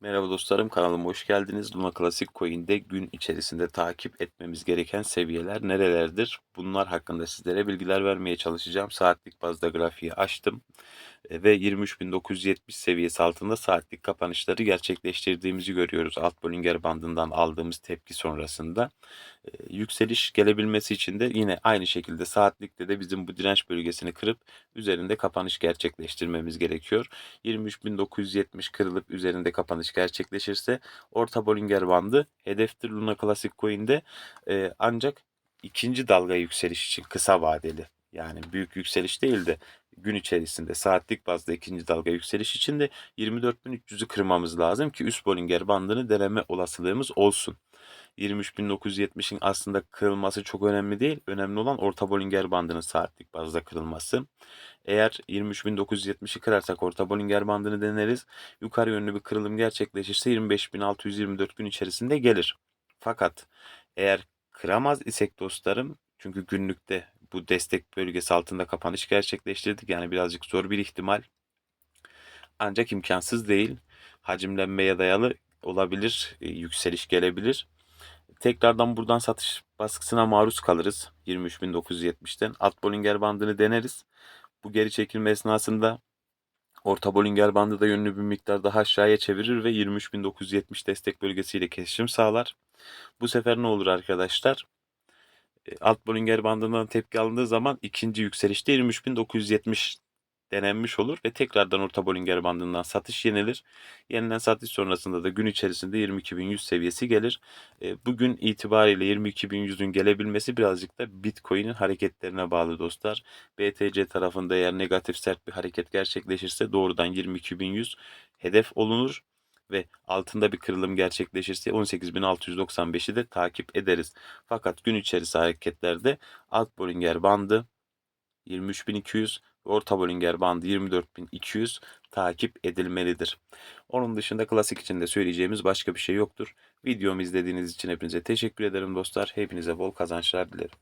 Merhaba dostlarım kanalıma hoş geldiniz. Luna Classic Coin'de gün içerisinde takip etmemiz gereken seviyeler nerelerdir? Bunlar hakkında sizlere bilgiler vermeye çalışacağım. Saatlik bazda grafiği açtım E, ve 23.970 seviyesi altında saatlik kapanışları gerçekleştirdiğimizi görüyoruz. Alt Bollinger bandından aldığımız tepki sonrasında. E, Yükseliş gelebilmesi için de yine aynı şekilde saatlikte de bizim bu direnç bölgesini kırıp üzerinde kapanış gerçekleştirmemiz gerekiyor. 23.970 kırılıp üzerinde kapanış gerçekleşirse orta Bollinger bandı hedeftir Luna Classic Coin'de E, ancak ikinci dalga yükseliş için kısa vadeli yani büyük yükseliş değil de gün içerisinde saatlik bazda ikinci dalga yükseliş için de 24.300'ü kırmamız lazım ki üst Bollinger bandını deneme olasılığımız olsun. 23.970'in aslında kırılması çok önemli değil. Önemli olan orta Bollinger bandının saatlik bazda kırılması. Eğer 23.970'i kırarsak orta Bollinger bandını deneriz. Yukarı yönlü bir kırılım gerçekleşirse 25.624 gün içerisinde gelir. Fakat eğer kıramaz isek dostlarım çünkü günlükte bu destek bölgesi altında kapanış gerçekleştirdik. Yani birazcık zor bir ihtimal. Ancak imkansız değil. Hacimlenmeye dayalı olabilir, e, yükseliş gelebilir. Tekrardan buradan satış baskısına maruz kalırız 23.970'ten. Alt Bollinger bandını deneriz. Bu geri çekilme esnasında orta Bollinger bandı da yönlü bir miktar daha aşağıya çevirir ve 23.970 destek bölgesiyle kesişim sağlar. Bu sefer ne olur arkadaşlar? E, Alt Bollinger bandından tepki alındığı zaman ikinci yükselişte 23.970 denenmiş olur ve tekrardan orta Bollinger bandından satış yenilir. Yenilen satış sonrasında da gün içerisinde 22.100 seviyesi gelir. E, bugün itibariyle 22.100'ün gelebilmesi birazcık da Bitcoin'in hareketlerine bağlı dostlar. BTC tarafında eğer negatif sert bir hareket gerçekleşirse doğrudan 22.100 hedef olunur ve altında bir kırılım gerçekleşirse 18.695'i de takip ederiz. Fakat gün içerisi hareketlerde alt Bollinger bandı 23.200 ve orta Bollinger bandı 24.200 takip edilmelidir. Onun dışında klasik için de söyleyeceğimiz başka bir şey yoktur. Videomu izlediğiniz için hepinize teşekkür ederim dostlar. Hepinize bol kazançlar dilerim.